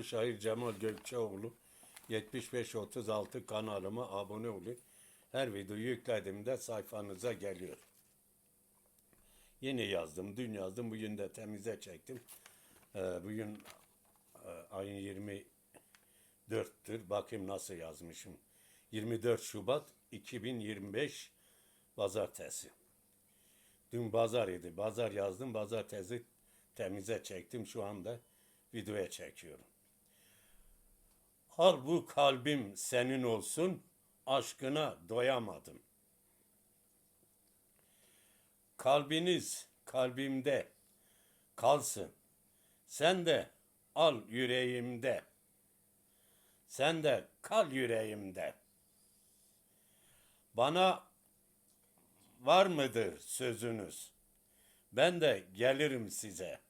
Şair Cemal Gökçeoğlu 7536 kanalıma abone olun. Her videoyu yüklediğimde sayfanıza geliyor. Yeni yazdım, dün yazdım, bugün de temize çektim. Ee, bugün e, ayın 24'tür. Bakayım nasıl yazmışım. 24 Şubat 2025 Pazartesi. Dün pazar idi. Pazar yazdım. Pazartesi temize çektim. Şu anda videoya çekiyorum. Al bu kalbim senin olsun, aşkına doyamadım. Kalbiniz kalbimde kalsın. Sen de al yüreğimde. Sen de kal yüreğimde. Bana var mıdır sözünüz? Ben de gelirim size.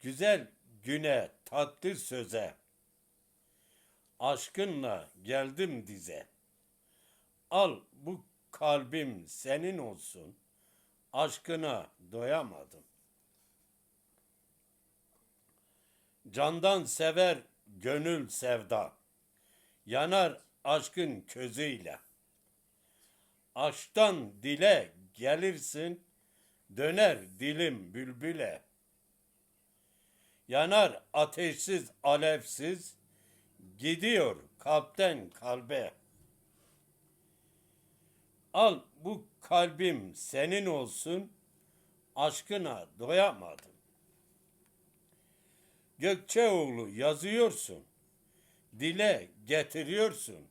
Güzel güne, tatlı söze. Aşkınla geldim dize. Al bu kalbim senin olsun. Aşkına doyamadım. Candan sever gönül sevda. Yanar aşkın közüyle. Aşktan dile gelirsin, döner dilim bülbüle. Yanar ateşsiz alevsiz, gidiyor kalpten kalbe. Al bu kalbim senin olsun, aşkına doyamadım. Gökçeoğlu yazıyorsun, dile getiriyorsun.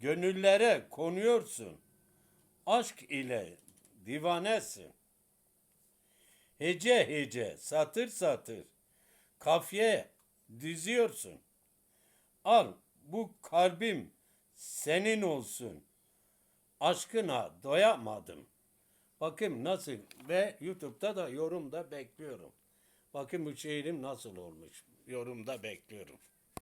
Gönüllere konuyorsun, aşk ile divanesin. Hece hece, satır satır, kafiye diziyorsun. Al bu kalbim senin olsun. Aşkına doyamadım. Bakayım nasıl ve YouTube'da da yorumda bekliyorum. Bakın bu şiirim nasıl olmuş. Yorumda bekliyorum.